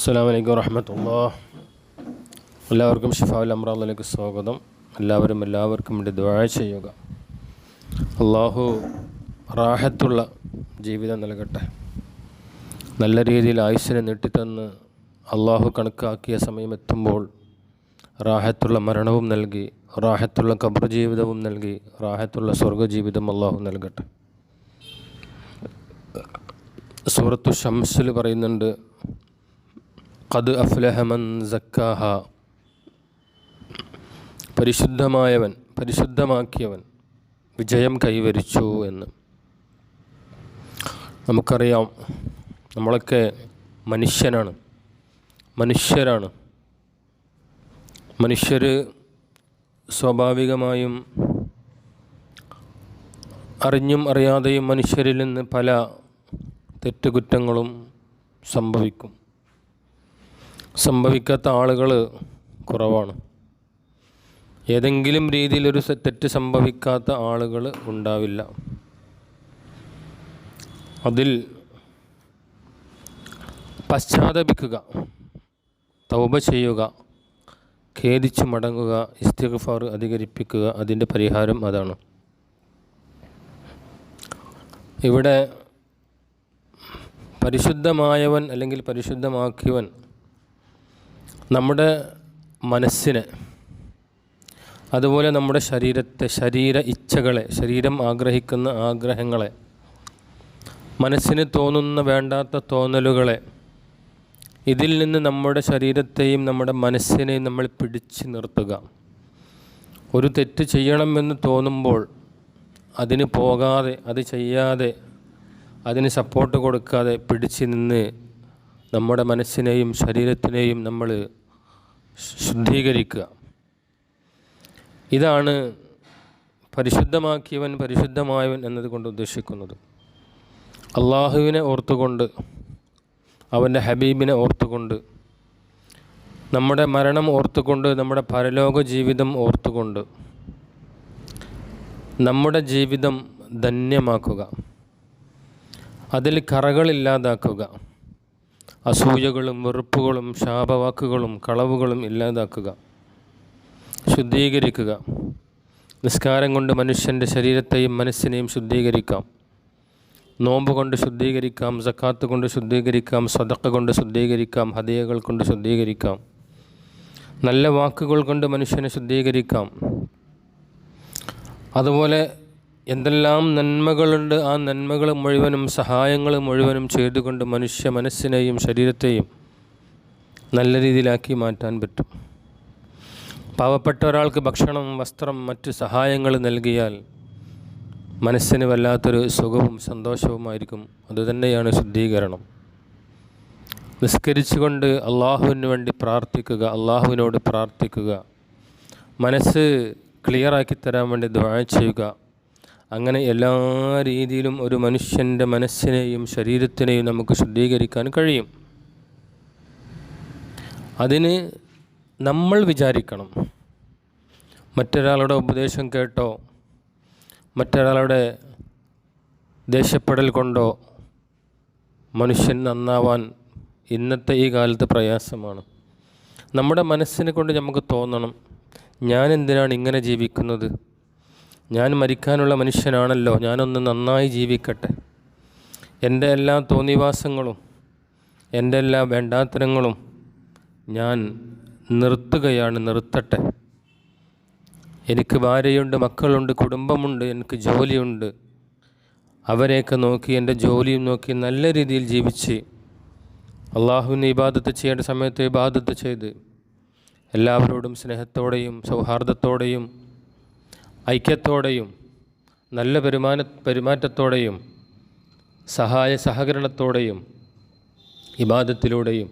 അസ്സാം വലൈക്കും വറഹമത്തുള്ള എല്ലാവർക്കും ഷിഫാവുൽ അമ്രാദിലേക്ക് സ്വാഗതം. എല്ലാവരും എല്ലാവർക്കും വേണ്ടി ദ്വാഴ ചെയ്യുക. അള്ളാഹു റാഹത്തുള്ള ജീവിതം നൽകട്ടെ. നല്ല രീതിയിൽ ആയുസ്സിനെ നീട്ടിത്തന്ന് അള്ളാഹു കണക്കാക്കിയ സമയം എത്തുമ്പോൾ റാഹത്തുള്ള മരണവും നൽകി റാഹത്തുള്ള കബർ ജീവിതവും നൽകി റാഹത്തുള്ള സ്വർഗജീവിതം അള്ളാഹു നൽകട്ടെ. സൂറത്തു ഷംസിൽ പറയുന്നുണ്ട് ഖദ് അഫ്ലഹമൻ സക്കാഹ. പരിശുദ്ധമായവൻ പരിശുദ്ധമാക്കിയവൻ വിജയം കൈവരിച്ചു എന്ന്. നമുക്കറിയാം നമ്മളൊക്കെ മനുഷ്യനാണ് മനുഷ്യരാണ്. മനുഷ്യർ സ്വാഭാവികമായും അറിഞ്ഞും അറിയാതെയും മനുഷ്യരിൽ നിന്ന് പല തെറ്റുകുറ്റങ്ങളും സംഭവിക്കും. സംഭവിക്കാത്ത ആളുകൾ കുറവാണ്. ഏതെങ്കിലും രീതിയിലൊരു തെറ്റ് സംഭവിക്കാത്ത ആളുകൾ ഉണ്ടാവില്ല. അതിൽ പശ്ചാത്തപിക്കുക തൗബ ചെയ്യുക ഖേദിച്ചു മടങ്ങുക ഇസ്തിഗ്ഫാർ അധികരിപ്പിക്കുക അതിന്റെ പരിഹാരം അതാണ്. ഇവിടെ പരിശുദ്ധമായവൻ അല്ലെങ്കിൽ പരിശുദ്ധമാക്കിയവൻ നമ്മുടെ മനസ്സിനെ അതുപോലെ നമ്മുടെ ശരീരത്തെ ശരീര ഇച്ഛകളെ ശരീരം ആഗ്രഹിക്കുന്ന ആഗ്രഹങ്ങളെ മനസ്സിന് തോന്നുന്ന വേണ്ടാത്ത തോന്നലുകളെ ഇതിൽ നിന്ന് നമ്മുടെ ശരീരത്തെയും നമ്മുടെ മനസ്സിനെയും നമ്മൾ പിടിച്ചു നിർത്തുക. ഒരു തെറ്റ് ചെയ്യണമെന്ന് തോന്നുമ്പോൾ അതിന് പോകാതെ അത് ചെയ്യാതെ അതിന് സപ്പോർട്ട് കൊടുക്കാതെ പിടിച്ചു നിന്ന് നമ്മുടെ മനസ്സിനെയും ശരീരത്തിനെയും നമ്മൾ ശുദ്ധീകരിക്കുക. ഇതാണ് പരിശുദ്ധമാക്കിയവൻ പരിശുദ്ധമായവൻ എന്നതുകൊണ്ട് ഉദ്ദേശിക്കുന്നത്. അള്ളാഹുവിനെ ഓർത്തുകൊണ്ട് അവന്റെ ഹബീബിനെ ഓർത്തുകൊണ്ട് നമ്മുടെ മരണം ഓർത്തുകൊണ്ട് നമ്മുടെ പരലോക ജീവിതം ഓർത്തുകൊണ്ട് നമ്മുടെ ജീവിതം ധന്യമാക്കുക. അതിൽ കറകളില്ലാതാക്കുക. അസൂയകളും വെറുപ്പുകളും ശാപവാക്കുകളും കളവുകളും ഇല്ലാതാക്കുക. ശുദ്ധീകരിക്കുക. നിസ്കാരം കൊണ്ട് മനുഷ്യന്റെ ശരീരത്തെയും മനസ്സിനെയും ശുദ്ധീകരിക്കാം. നോമ്പ് കൊണ്ട് ശുദ്ധീകരിക്കാം സക്കാത്ത് കൊണ്ട് ശുദ്ധീകരിക്കാം സ്വതക്ക കൊണ്ട് ശുദ്ധീകരിക്കാം ഹദയകൾ കൊണ്ട് ശുദ്ധീകരിക്കാം. നല്ല വാക്കുകൾ കൊണ്ട് മനുഷ്യനെ ശുദ്ധീകരിക്കാം. അതുപോലെ എന്തെല്ലാം നന്മകളുണ്ട് ആ നന്മകൾ മുഴുവനും സഹായങ്ങൾ മുഴുവനും ചെയ്തുകൊണ്ട് മനുഷ്യ മനസ്സിനെയും ശരീരത്തെയും നല്ല രീതിയിലാക്കി മാറ്റാൻ പറ്റും. പാവപ്പെട്ട ഒരാൾക്ക് ഭക്ഷണം വസ്ത്രം മറ്റ് സഹായങ്ങൾ നൽകിയാൽ മനസ്സിന് വല്ലാത്തൊരു സുഖവും സന്തോഷവുമായിരിക്കും. അതുതന്നെയാണ് ശുദ്ധീകരണം. നിസ്കരിച്ചുകൊണ്ട് അള്ളാഹുവിന് വേണ്ടി പ്രാർത്ഥിക്കുക അള്ളാഹുവിനോട് പ്രാർത്ഥിക്കുക. മനസ്സ് ക്ലിയറാക്കി തരാൻ വേണ്ടി ദ്വാഴ ചെയ്യുക. അങ്ങനെ എല്ലാ രീതിയിലും ഒരു മനുഷ്യന്റെ മനസ്സിനെയും ശരീരത്തിനെയും നമുക്ക് ശുദ്ധീകരിക്കാൻ കഴിയും. അതിന് നമ്മൾ വിചാരിക്കണം. മറ്റൊരാളുടെ ഉപദേശം കേട്ടോ മറ്റൊരാളുടെ ദേഷ്യപ്പെടൽ കൊണ്ടോ മനുഷ്യൻ നന്നാവാൻ ഇന്നത്തെ ഈ കാലത്ത് പ്രയാസമാണ്. നമ്മുടെ മനസ്സിനെ കൊണ്ട് നമുക്ക് തോന്നണം ഞാൻ എന്തിനാണ് ഇങ്ങനെ ജീവിക്കുന്നത്? ഞാൻ മരിക്കാനുള്ള മനുഷ്യനാണല്ലോ. ഞാനൊന്ന് നന്നായി ജീവിക്കട്ടെ. എന്റെ എല്ലാ തോന്നിവാസങ്ങളും എന്റെ എല്ലാ വേണ്ടാത്തരങ്ങളും ഞാൻ നിർത്തുകയാണ് നിർത്തട്ടെ. എനിക്ക് ഭാര്യയുണ്ട് മക്കളുണ്ട് കുടുംബമുണ്ട് എനിക്ക് ജോലിയുണ്ട്. അവരെയൊക്കെ നോക്കി എന്റെ ജോലിയും നോക്കി നല്ല രീതിയിൽ ജീവിച്ച് അള്ളാഹുവിനെ ഇബാദത്ത് ചെയ്യേണ്ട സമയത്ത് ഇബാദത്ത് ചെയ്ത് എല്ലാവരോടും സ്നേഹത്തോടെയും സൗഹാർദ്ദത്തോടെയും ഐക്യത്തോടെയും നല്ല പെരുമാന പെരുമാറ്റത്തോടെയും സഹായ സഹകരണത്തോടെയും ഇബാദത്തിലൂടെയും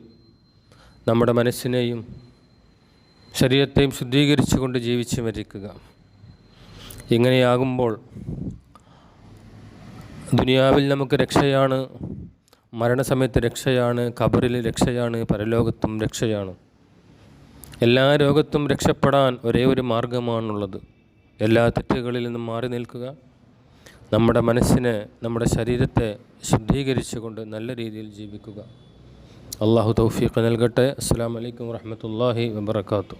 നമ്മുടെ മനസ്സിനെയും ശരീരത്തെയും ശുദ്ധീകരിച്ചുകൊണ്ട് ജീവിച്ച് മരിക്കുക. ഇങ്ങനെയാകുമ്പോൾ ദുനിയാവിൽ നമുക്ക് രക്ഷയാണ് മരണസമയത്ത് രക്ഷയാണ് കബറിൽ രക്ഷയാണ് പരലോകത്തും രക്ഷയാണ്. എല്ലാ രോഗത്തും രക്ഷപ്പെടാൻ ഒരേ ഒരു മാർഗമാണുള്ളത്. എല്ലാ തെറ്റുകളിൽ നിന്നും മാറി നിൽക്കുക. നമ്മുടെ മനസ്സിനെ നമ്മുടെ ശരീരത്തെ ശുദ്ധീകരിച്ചുകൊണ്ട് നല്ല രീതിയിൽ ജീവിക്കുക. അള്ളാഹു തൗഫീഖ് നൽകട്ടെ. അസ്സാം വലൈക്കും വാഹമത്തല്ലാഹി വബർക്കാത്തു